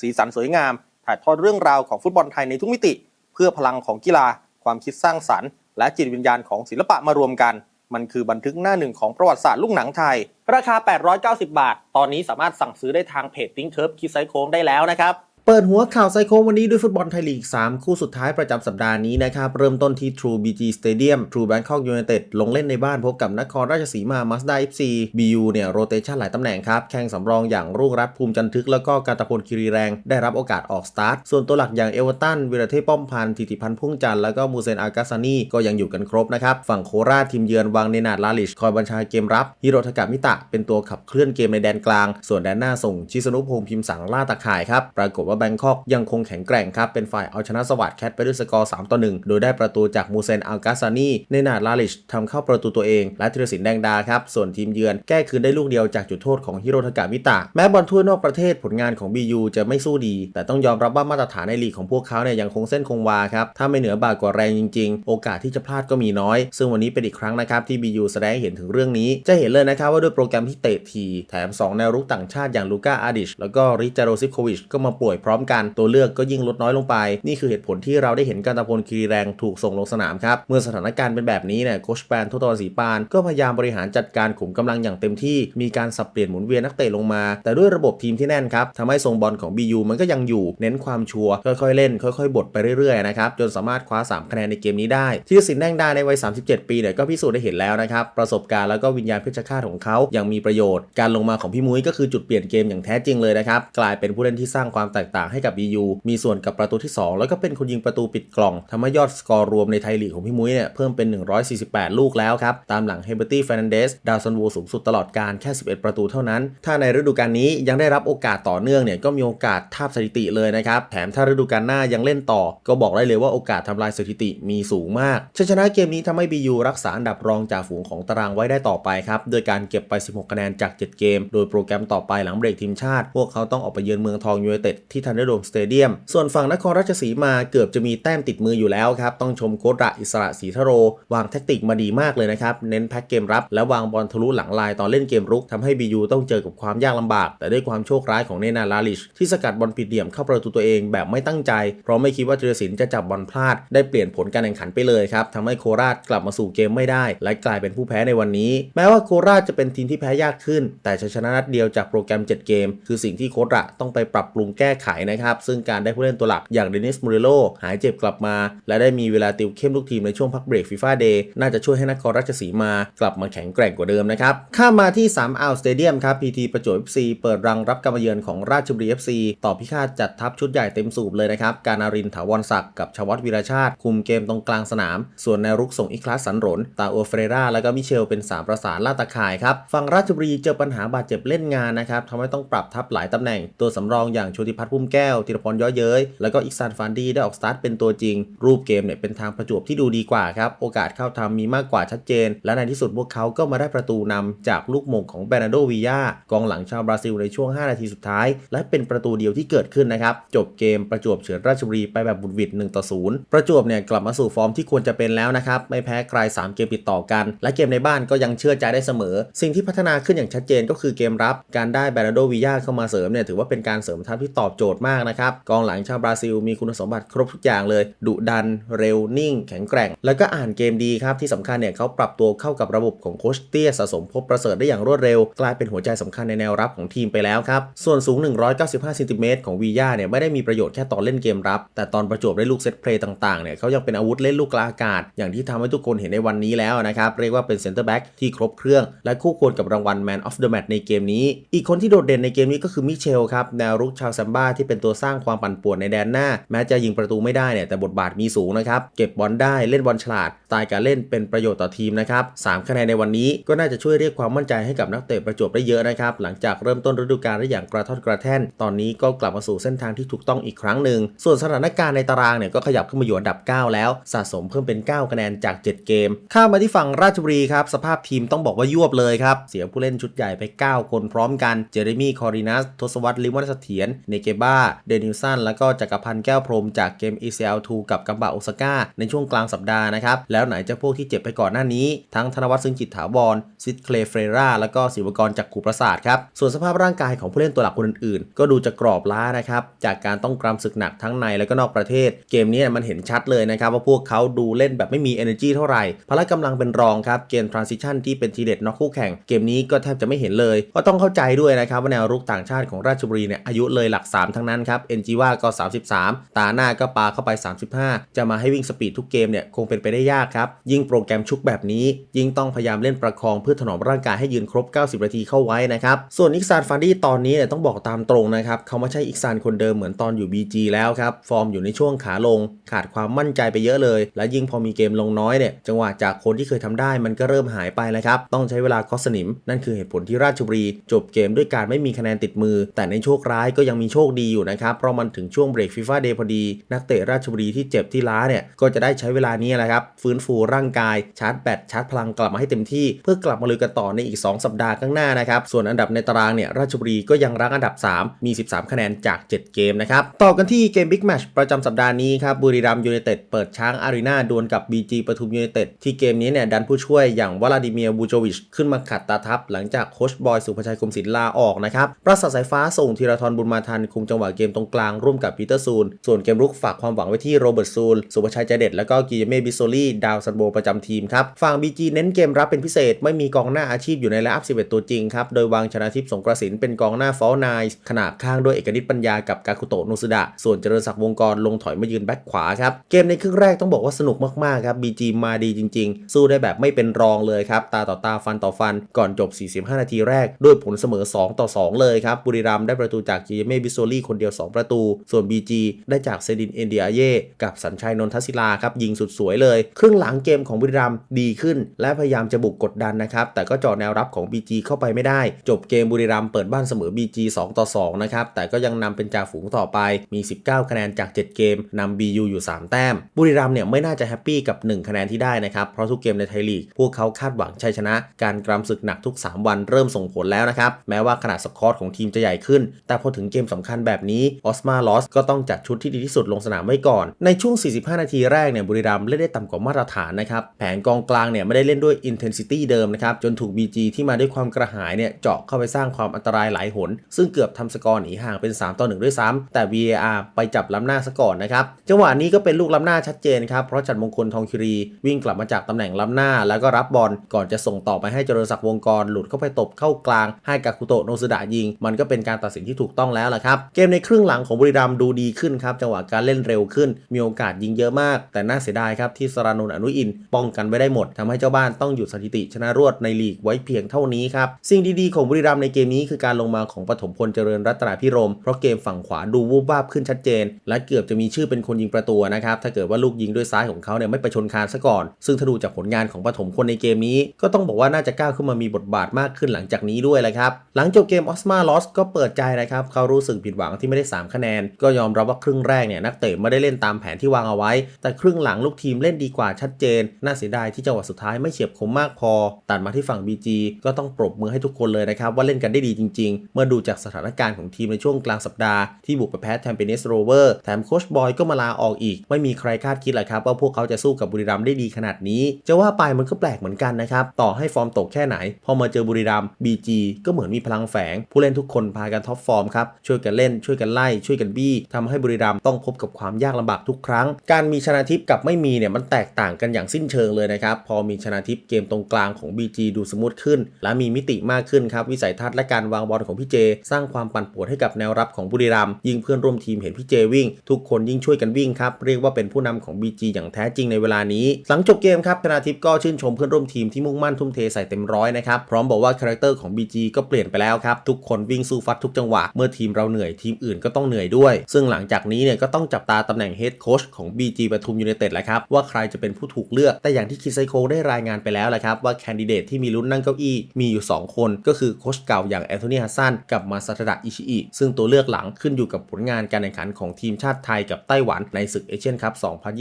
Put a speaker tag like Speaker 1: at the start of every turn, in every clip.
Speaker 1: สีสันสวยงาม ถ่ายทอดเรื่องราวของฟุตบอลไทยในทุกมิติ เพื่อพลังของกีฬา ความคิดสร้างสรรค์ และจิตวิญญาณของศิลปะมารวมกัน มันคือบันทึกหน้าหนึ่งของประวัติศาสตร์ลูกหนังไทย ราคา 890 บาท ตอนนี้สามารถสั่งซื้อได้ทางเพจติ้งเคิร์ฟคิดไซโค้งได้แล้วนะครับ
Speaker 2: เปิดหัวข่าวไซโควันนี้ด้วยฟุตบอลไทยลีก 3 คู่สุดท้ายประจำสัปดาห์นี้นะครับ เริ่มต้นที่ True BG Stadium True Bangkok United ลงเล่นในบ้านพบกับนครราชสีมา Mazda FC BU เนี่ยโรเตชันหลายตำแหน่งครับ แข่งสำรองอย่างรุ่งรัตภูมิจันทึก แล้วก็การตะพลคิรีแรง ได้รับโอกาสออกสตาร์ท ส่วนตัวหลักอย่างเอเวอร์ตันวิรเทพป้อมพันธ์ธิติพันธ์พุ่งจันทร์แล้วก็มูเซนอากาซานีก็ยังอยู่กันครบนะครับฝั่งโคราชทีมเยือนวางเนนาดลาลิชคอยบัญชาเกมรับฮิโรทากามิตะเป็นตัวขับเคลื่อนเกมในแดนกลาง ส่วนแดนหน้าส่งชิสนุพงษ์พิมสังล่าตะข่ายครับปรากฏว่าแบงคอกยังคงแข็งแกร่งครับ เป็นฝ่ายเอาชนะสวัสด์แคทไปด้วยสกอร์3ต่อ1โดยได้ประตูจากมูเซนอัลกาซานีในนาดลาลิชทำเข้าประตูตัวเอง และธีรศิลป์แดงดาครับ ส่วนทีมเยือนแก้คืนได้ลูกเดียวจากจุดโทษของฮิโรทากามิตะ แม้บอลทั่วนอกประเทศผลงานของ BU จะไม่สู้ดี แต่ต้องยอมรับว่ามาตรฐานในลีกของพวกเขาเนี่ยยังคงเส้นคงวาครับ ถ้าไม่เหนือบากกว่าแรงจริง ๆ โอกาสที่จะพลาดก็มีน้อย ซึ่งวันนี้เป็นอีกครั้งนะครับที่ BU แสดงเห็นถึงเรื่องนี้ จะเห็นเลยนะครับว่าด้วยโปรแกรมที่เตะทีแถม 2 แนวรุกต่างชาติอย่างลูก้าอาดิชแล้วก็ริจาโรซิโควิชก็มาป่วยพร้อมกันตัวเลือกก็ยิ่งลดน้อยลงไป นี่คือเหตุผลที่เราได้เห็นการตะพลคีรีแรงถูกส่งลงสนามครับ เมื่อสถานการณ์เป็นแบบนี้เนี่ยโคชแปนทศตวรรณศรีปาน ก็พยายามบริหารจัดการขุมกำลังอย่างเต็มที่มีการสับเปลี่ยนหมุนเวียนนักเตะลงมา แต่ด้วยระบบทีมที่แน่นครับทำให้ทรงบอลของ BU มันก็ยังอยู่เน้นความชัวร์ค่อยๆเล่น ค่อยๆ บดไปเรื่อยๆนะครับจนสามารถคว้า 3 คะแนนในเกมนี้ได้ ที่สินแดงดาในวัย 37 ปีเนี่ยก็พิสูจน์ได้เห็นแล้วนะครับประสบการณ์แล้วก็วิญญาณเพชฌฆาตของเขายังมีประโยชน์ การลงมาของพี่มุ้ยก็คือจุดเปลี่ยนเกมอย่างแท้จริงเลยนะครับกลายเป็นผู้เล่นที่สร้างความแตกต่างให้กับ BU มีส่วนกับประตูที่ 2 แล้วก็เป็นคนยิงประตูปิดกล่องทำให้ยอดสกอร์รวมในไทยลีกของพี่มุ้ยเนี่ยเพิ่มเป็น 148 ลูกแล้วครับ ตามหลังเฮเบอร์ตี้เฟรนันเดสดาวซันวูสูงสุดตลอดการแค่ 11 ประตูเท่านั้น ถ้าในฤดูกาลนี้ยังได้รับโอกาสต่อเนื่องเนี่ยก็มีโอกาสทาบสถิติเลยนะครับแถมถ้าฤดูกาลหน้ายังเล่นต่อ ก็บอกได้เลยว่าโอกาสทำลายสถิติมีสูงมากชัยชนะเกมนี้ทำให้ BU รักษาอันดับรองจากฝูงของตารางไว้ได้ต่อไปครับโดยการเก็บไป 16 คะแนนจาก 7 เกม โดยโปรแกรมต่อไปหลังเบรกทีมชาติ พวกเขาต้องออกไปเยือนเมืองทองยูไนเต็ดทีที่ธันเดอร์โดมสเตเดียม ส่วนฝั่งนครราชสีมาเกือบจะมีแต้มติดมืออยู่แล้วครับ ต้องชมโค้ดระอิสระศรีทโร วางแทคติกมาดีมากเลยนะครับ เน้นแพ็กเกมรับ และวางบอลทะลุหลังลายตอนเล่นเกมรุกทำให้บียูต้องเจอกับความยากลำบาก แต่ด้วยความโชคร้ายของเนนาลาลิช ที่สกัดบอลผิดเหลี่ยมเข้าประตูตัวเองแบบไม่ตั้งใจ เพราะไม่คิดว่าธีรศิลป์จะจับบอลพลาด ได้เปลี่ยนผลการแข่งขันไปเลยครับทำให้โคราชกลับมาสู่เกมไม่ได้ และกลายเป็นผู้แพ้ในวันนี้ แม้ว่าโคราชจะเป็นทีมที่แพ้ยากขึ้น แต่ชัยชนะนัดเดียวจากโปรแกรม 7 เกม คือสิ่งที่โค้ดระต้องไปปรับปรุงแก้ไขนะครับ ซึ่งการได้ผู้เล่นตัวหลักอย่างเดนิสมูริโลหายเจ็บกลับมา และได้มีเวลาติวเข้มลูกทีมในช่วงพักเบรกฟีฟ่าเดย์น่าจะช่วยให้นครราชสีมา กลับมาแข็งแกร่งกว่าเดิมนะครับ ข้ามาที่3อ่าวสเตเดียมครับพีทีประจวบ FC เปิดรังรับการมาเยือนของราชบุรี FC ต่อพิฆาตจัดทัพชุดใหญ่เต็มสูบเลยนะครับ การนารินถาวรศักดิ์กับชวัตวีรชาติ คุมเกมตรงกลางสนาม ส่วนแนรุกส่งอีคลาสสันหรนตาอัวเฟรราและก็มิเชลเป็นสามประสานล่าตาข่ายครับฝั่งราชบุรีเจอปัญหาบาดเจ็บเล่นงานนะครับทำให้ต้องปรับทัพหลายตำแหน่งตัวสำรองอย่างโชติพัฒน์พุ่มแก้วธีรพรย้อยเย้ย แล้วก็อิกซานฟานดีได้ออกสตาร์ทเป็นตัวจริง รูปเกมเนี่ยเป็นทางประจวบที่ดูดีกว่าครับ โอกาสเข้าทำมีมากกว่าชัดเจน และในที่สุดพวกเขาก็มาได้ประตูนำจากลูกมงของเบรนาโดวิยากองหลังชาวบราซิลในช่วง 5 นาทีสุดท้าย และเป็นประตูเดียวที่เกิดขึ้นนะครับ จบเกมประจวบเฉือนราชบุรีไปแบบบุดวิด1ต่อ0ประจวบเนี่ยกลับมาสู่ฟอร์มที่ควรจะเป็นแล้วนะครับไม่แพ้ใคร3เกมติดต่อกัน และเกมในบ้านก็ยังเชื่อใจได้เสมอ สิ่งที่พัฒนาขึ้นอย่างชัดเจนก็คือเกมรับ การได้เบรนาโดวิยาเข้ามาเสริมเนี่ยถือว่าเป็นการเสริมทัพที่ตอบโจทย์มากนะครับ กองหลังชาวบราซิลมีคุณสมบัติครบทุกอย่างเลย ดุดัน เร็วนิ่ง แข็งแกร่ง แล้วก็อ่านเกมดีครับ ที่สำคัญเนี่ยเขาปรับตัวเข้ากับระบบของโคชเตี้ยสะสมพบประเสริฐได้อย่างรวดเร็ว กลายเป็นหัวใจสำคัญในแนวรับของทีมไปแล้วครับ ส่วนสูง 195เซนติเมตรของวีย่าเนี่ยไม่ได้มีประโยชน์แค่ตอนเล่นเกมรับ แต่ตอนประจวบได้ลูกเซตเพลย์ต่างๆเนี่ยเขายังเป็นอาวุธเล่นลูกกลางอากาศ อย่างที่ทำให้ทุกคนเห็นในวันนี้แล้วนะครับเรียกว่าเป็นเซนเตอร์แบ็กที่ครบเครื่อง และคู่ควรกับรางวัล Man of the Match ในเกมนี้ อีกคนที่โดดเด่นในเกมนี้ก็คือมิเชลครับแนวรุกชาวแซมบ้าที่เป็นตัวสร้างความปั่นป่วนในแดนหน้า แม้จะยิงประตูไม่ได้เนี่ยแต่บทบาทมีสูงนะครับ เก็บบอลได้เล่นบอลฉลาดสไตล์การเล่นเป็นประโยชน์ต่อทีมนะครับสามคะแนนในวันนี้ก็น่าจะช่วยเรียกความมั่นใจให้กับนักเตะประจวบได้เยอะนะครับ หลังจากเริ่มต้นฤดูกาลได้อย่างกระท่อนกระแท่น ตอนนี้ก็กลับมาสู่เส้นทางที่ถูกต้องอีกครั้งหนึ่ง ส่วนสถานการณ์ในตารางเนี่ยก็ขยับขึ้นมาอยู่อันดับ 9 แล้ว สะสมเพิ่มเป็น 9 คะแนนจาก 7 เกม ข้ามมาที่ฝั่งราชบุรีครับ สภาพทีมต้องบอกว่ายวบเลยครับ เสียผู้เล่นชุดใหญ่ไป 9 คนพร้อมกัน เจเรมี่ คอรินัส ทศวรรษ ลิมวันเสถียร เนเกบาเดนิลสัน แล้วก็จักรพันธ์แก้วพรมจากเกม ECL2 กับกัมบะโอซาก้าในช่วงกลางสัปดาห์นะครับ แล้วไหนจะพวกที่เจ็บไปก่อนหน้านี้ ทั้งธนวัฒน์ซึ่งจิตถาวรซิดเคลเฟรราแล้วก็ศิวกรจากกุประสาทครับ ส่วนสภาพร่างกายของผู้เล่นตัวหลักคนอื่นๆ ก็ดูจะกรอบล้านะครับ จากการต้องกรำศึกหนักทั้งในและก็นอกประเทศ เกมนี้มันเห็นชัดเลยนะครับว่าพวกเขาดูเล่นแบบไม่มี energy เท่าไหร่พละกำลังเป็นรองครับเกม transition ที่เป็นทีเด็ดนอกคู่แข่ง เกมนี้ก็แทบจะไม่เห็นเลย ก็ต้องเข้าใจด้วยนะครับว่าแนวรุกต่างชาติของราชบุรีเนี่ยอายุเลยหลัก3ทั้งนั้นครับเอ็นจีว่าก็ 33 ตาหน้าก็ปาเข้าไป 35 จะมาให้วิ่งสปีดทุกเกมเนี่ยคงเป็นไปได้ยากครับ ยิ่งโปรแกรมชุกแบบนี้ ยิ่งต้องพยายามเล่นประคองเพื่อถนอมร่างกายให้ยืนครบ 90 นาทีเข้าไว้นะครับ ส่วนอิกซานฟาดี้ตอนนี้เนี่ยต้องบอกตามตรงนะครับเขาไม่ใช่อิกซานคนเดิมเหมือนตอนอยู่ BG แล้วครับ ฟอร์มอยู่ในช่วงขาลง ขาดความมั่นใจไปเยอะเลย และยิ่งพอมีเกมลงน้อยเนี่ยจังหวะจากคนที่เคยทำได้มันก็เริ่มหายไปแล้วครับต้องใช้เวลาคอสนิม นั่นคือเหตุผลที่ราชบุรี จบเกมด้วยการไม่มีคะแนนติดมือ แต่ในโชคร้ายก็ยังมีโชคดีอยู่นะครับ เพราะมันถึงช่วงเบรกฟีฟ่าเดย์พอดี นักเตะราชบุรีที่เจ็บที่ล้าเนี่ย ก็จะได้ใช้เวลานี้แหละครับ ฟื้นฟูร่างกาย ชาร์จแบตชาร์จพลังกลับมาให้เต็มที่ เพื่อกลับมาลุยกันต่อในอีก 2 สัปดาห์ข้างหน้านะครับ ส่วนอันดับในตารางเนี่ยราชบุรีก็ยังรั้งอันดับ 3 มี 13 คะแนนจาก 7 เกมนะครับ ต่อกันที่เกมบิ๊กแมชประจำสัปดาห์นี้ครับบุรีรัมยูไนเต็ดเปิดช้างอารีนาดวลกับ BG ปทุมยูไนเต็ดที่เกมนี้เนี่ยดันผู้ช่วยอย่างวลาดิเมียร์บูโจวิชขึ้นมาขัดตาทับหลังจากโค้ชบอยสุภชัยคมศิลป์ลาออกนะครับประสาทสายฟ้าส่งธีรทรบุญมาทันคุมจังหวะเกมตรงกลางร่วมกับปีเตอร์ซูนส่วนเกมรุกฝากความหวังไว้ที่โรเบิร์ตซูล สุภชัยใจเด็ด แล้วก็กิเยเมบิโซลี่ดาวซันโบประจำทีมครับฝั่ง BG เน้นเกมรับเป็นพิเศษ ไม่มีกองหน้าอาชีพอยู่ในไลน์อัพ11 ตัวจริงครับ โดยวางชนะทิพย์สงกระสินเป็นกองหน้าฟอลไนส์ขนาบข้างด้วยเอกนิตปัญญากับกาคุโตะโนซุดะ ส่วนเจริญศักดิ์วงกรลงถอยมายืนแบ็คขวาครับ เกมในครึ่งแรกต้องบอกว่าสนุกมากๆครับ BG มาดีจริง ๆ สู้ได้แบบไม่เป็นรองเลยครับตาต่อตาฟันต่อฟันก่อนจบ 45 นาทีแรก ด้วยผลเสมอ 2 ต่อ 2 เลยครับบุรีรัมย์ได้ประตูจากกิเมบิโซลีคนเดียว 2 ประตู ส่วน BG ได้จากเซดินเอนเดียเย่กับสัญชัยนนทศิลาครับยิงสุดสวยเลย ครึ่งหลังเกมของบุรีรัมย์ดีขึ้น และพยายามจะบุกกดดันนะครับ แต่ก็จาะแนวรับของ BG เข้าไปไม่ได้ จบเกมบุรีรัมย์เปิดบ้านเสมอ BG 2 ต่อ 2 นะครับ แต่ก็ยังนำเป็นจ่าฝูงต่อไปมี 19 คะแนนจาก 7 เกมนำ BU อยู่ 3 แต้ม บุรีรัมย์เนี่ยไม่น่าจะแฮปปี้กับ 1 คะแนนที่ได้นะครับ เพราะทุกเกมในไทยลีกพวกเขาคาดหวังชัยชนะ การกรำศึกหนักทุก 3 วันเริ่มส่งผลแล้วนะครับ แม้ว่าขนาดสกอร์ของทีมจะใหญ่ขึ้น แต่พอถึงเกมสำคัญแบบนี้ออสมาลอสก็ต้องจัดชุดที่ดีที่สุดลงสนามไว้ก่อน ในช่วง 45 นาทีแรกเนี่ยบุรีรัมย์เล่นได้ต่ำกว่ามาตรฐานนะครับแผนกองกลางเนี่ยไม่ได้เล่นด้วย intensity เดิมนะครับจนถูก BG ที่มาด้วยความกระหายเนี่ยเจาะเข้าไปสร้างความอันตรายหลายหน ซึ่งเกือบทำสกอร์หนีห่างเป็น 3 ต่อ 1 ด้วยซ้ำแต่ VAR ไปจับล้ำหน้าซะก่อนนะครับจังหวะนี้ก็เป็นลูกล้ำหน้าชัดเจนครับเพราะจัดมงคลทองคิรีวิ่งกลับมาจากตำแหน่งล้ำหน้า แล้วก็รับบอลก่อนจะส่งต่อไปให้เจริญศักดิ์วงกรหลุดเข้าไปตบเข้ากลาง ให้กาคุโตโนซุดะยิง มันก็เป็นการตัดสินที่ถูกต้องแล้วล่ะครับเกเกมในครึ่งหลังของบุรีรัมดูดีขึ้นครับจังหวะการเล่นเร็วขึ้น มีโอกาสยิงเยอะมาก แต่น่าเสียดายครับที่สรานนท์อนุอิน ป้องกันไว้ได้หมดทำให้เจ้าบ้านต้องหยุดสถิติชนะรวดในลีกไว้เพียงเท่านี้ครับสิ่งดีๆของบุรีรัมในเกมนี้คือการลงมาของปฐมพลเจริญรัตนาพิรมเพราะเกมฝั่งขวาดูวูบวาบขึ้นชัดเจน และเกือบจะมีชื่อเป็นคนยิงประตูนะครับถ้าเกิดว่าลูกยิงด้วยซ้ายของเขาเนี่ยไม่ไปชนคานซะก่อน ซึ่งถ้าดูจากผลงานของปฐมพลในเกมนี้ก็ต้องบอกว่าน่าจะก้าวขึ้นมามีบทบาทมากขึ้นหลังจากนี้ด้วยแหละครับหลังจบเกมออสมาลอสก็เปิดใจนะครับเขารู้สึกผิดหวังที่ไม่ได้ 3 คะแนน ก็ยอมรับว่าครึ่งแรกเนี่ยนักเตะไม่ได้เล่นตามแผนที่วางเอาไว้ แต่ครึ่งหลังลูกทีมเล่นดีกว่าชัดเจน น่าเสียดายที่จังหวะสุดท้ายไม่เฉียบคมมากพอ ตัดมาที่ฝั่ง BG ก็ต้องปรบมือให้ทุกคนเลยนะครับว่าเล่นกันได้ดีจริง ๆ เมื่อดูจากสถานการณ์ของทีมในช่วงกลางสัปดาห์ที่บุกไปแพ้แทมเปเนสโรเวอร์แถมโคชบอยก็มาลาออกอีก ไม่มีใครคาดคิดเลยครับว่าพวกเขาจะสู้กับบุรีรัมย์ได้ดีขนาดนี้ จะว่าไปมันก็แปลกเหมือนกันนะครับต่อให้ฟอร์มตกแค่ไหน พอมาเจอบุรีรัมย์ BG ก็เหมือนมีพลังแฝง ผู้เล่นทุกคนพากันท็อปฟอร์มครับช่วยกันเล่นช่วยกันไล่ช่วยกันบี้ทำให้บุรีรัมย์ต้องพบกับความยากลำบากทุกครั้ง การมีชนะทิพย์กับไม่มีเนี่ยมันแตกต่างกันอย่างสิ้นเชิงเลยนะครับ พอมีชนะทิพย์เกมตรงกลางของ BG ดูสมูทขึ้น และมีมิติมากขึ้นครับ วิสัยทัศน์และการวางบอลของพี่เจ สร้างความปั่นป่วนให้กับแนวรับของบุรีรัมย์ยิงเพื่อนร่วมทีมเห็นพี่เจวิ่ง ทุกคนยิ่งช่วยกันวิ่งครับเรียกว่าเป็นผู้นำของ BG อย่างแท้จริงในเวลานี้ หลังจบเกมครับชนะทิพย์ก็ชื่นชมเพื่อนร่วมทีมที่มุ่งมั่นทุ่มเทใส่เต็มร้อยนะครับพร้อมบอกว่าคาแรคเตอร์ของ BG ก็เปลี่ยนไปแล้วครับทุกคนวิ่งสู้ฟัดทุกจังหวะเมื่อทีมเราเหนื่อยททีมอื่นก็ต้องเหนื่อยด้วย ซึ่งหลังจากนี้เนี่ยก็ต้องจับตาตำแหน่งเฮดโค้ชของ BG ปทุมยูไนเต็ดแหละครับ ว่าใครจะเป็นผู้ถูกเลือก แต่อย่างที่คิไซโคได้รายงานไปแล้วแหละครับ ว่าแคนดิเดตที่มีลุ้นนั่งเก้าอี้มีอยู่ 2 คน ก็คือโค้ชเก่าอย่างแอนโทนีฮัสซันกับมาซาตดะอิชิอิซึ่งตัวเลือกหลังขึ้นอยู่กับผลงานการแข่งขันของทีมชาติไทยกับไต้หวันในศึกเอเชียนคัพ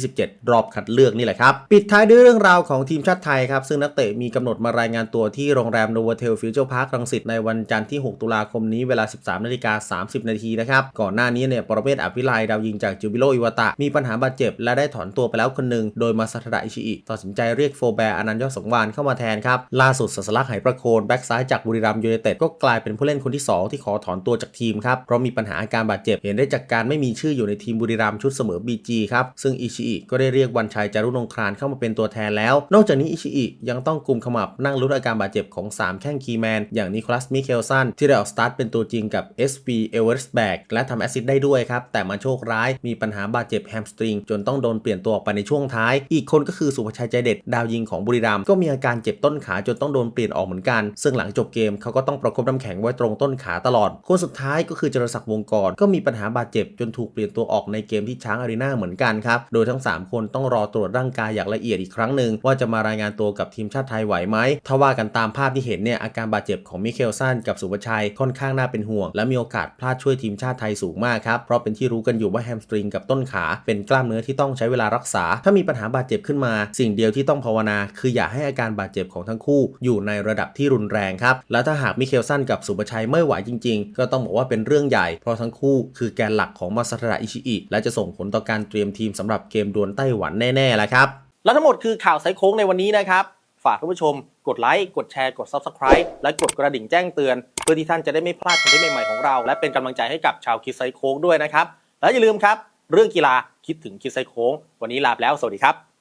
Speaker 2: 2027 รอบคัดเลือกนี่แหละครับปิดท้ายด้วยเรื่องราวของทีมชาติไทยครับซึ่งนักเตะมีกำหนดมารายงานตัวที่โรงแรมโนเวเทลฟิวเจอร์พาร์ครังสิตในวันจันทร์ที่ 6 ตุลาคมนี้เวลา 13นาฬิกา30นาทีนะครับ ก่อนหน้านี้เนี่ยปรเมศอภิไลดาวยิงจากจูบิโลอิวตะ มีปัญหาบาดเจ็บ และได้ถอนตัวไปแล้วคนหนึ่ง โดยมาซาทดะอิชิอิตัดสินใจเรียกโฟแบร์อนันต์ยอดสงวานเข้ามาแทนครับ ล่าสุดสัสลักไหประโคนแบ็กซ้ายจากบุรีรัมยูไนเต็ดก็กลายเป็นผู้เล่นคนที่สองที่ขอถอนตัวจากทีมครับ เพราะมีปัญหาอาการบาดเจ็บ เห็นได้จากการไม่มีชื่ออยู่ในทีมบุรีรัมชุดเสมอ BG ครับ ซึ่งอิชิอิก็ได้เรียกวันชัยจารุนงครานเข้ามาเป็นตัวแทนแล้ว นอกจากนี้อิชิอิยังต้องกุมขมับนั่งลุ้นอาการบาดเจ็บของ 3 แข้งคีแมนอย่างนิโคลัสมิเคลสันที่ได้ออกสตาร์ทเป็นตัวจริงกับ SP e v e r s b a g และทำแอสซิสได้ด้วยครับ แต่มาโชคร้ายมีปัญหาบาดเจ็บแฮมสตริงจนต้องโดนเปลี่ยนตัวออกไปในช่วงท้าย อีกคนก็คือสุภชัยใจเด็ดดาวยิงของบุรีรัมย์ก็มีอาการเจ็บต้นขาจนต้องโดนเปลี่ยนออกเหมือนกัน ซึ่งหลังจบเกมเขาก็ต้องประคบน้ำแข็งไว้ตรงต้นขาตลอด คนสุดท้ายก็คือจรศักดิ์วงกรก็มีปัญหาบาดเจ็บจนถูกเปลี่ยนตัวออกในเกมที่ช้างอารีนาเหมือนกันครับ โดยทั้ง 3 คนต้องรอตรวจร่างกายอย่างละเอียดอีกครั้งหนึ่งว่าจะมารายงานตัวกับทีมชาติไทยไหวไหมถ้าว่ากันตามภาพที่เห็นเนี่ยอาการบาดเจ็บของมิเคลสันกับสุภชัยค่อนข้างน่าเป็นห่วง และมีโอกาสพลาดช่วยทีมชาติไทยสูงมากครับ เพราะเป็นที่รู้กันอยู่ว่าแฮมสตริงกับต้นขา เป็นกล้ามเนื้อที่ต้องใช้เวลารักษา ถ้ามีปัญหาบาดเจ็บขึ้นมา สิ่งเดียวที่ต้องภาวนา คืออย่าให้อาการบาดเจ็บของทั้งคู่ อยู่ในระดับที่รุนแรงครับ และถ้าหากมิเคลสันกับสุภชัยไม่ไหวจริง ๆ ก็ต้องบอกว่าเป็นเรื่องใหญ่ เพราะทั้งคู่คือแกนหลักของมาซาทระอิชิอิและจะส่งผลต่อการเตรียมทีมสำหรับเกมดวลไต้หวันแน่ๆแล้วครับ
Speaker 1: และทั้งหมดคือข่าวไซโค้งในวันนี้นะครับ ฝากท่านผู้ชม กดไลค์ กดแชร์ กด Subscribe และกดกระดิ่งแจ้งเตือน เพื่อที่ท่านจะได้ไม่พลาดคอนเทนต์ใหม่ๆของเรา และเป็นกำลังใจให้กับชาวคิดไซโค้งด้วยนะครับ และอย่าลืมครับ เรื่องกีฬาคิดถึงคิดไซโค้ง วันนี้ลาไปแล้ว สวัสดีครับ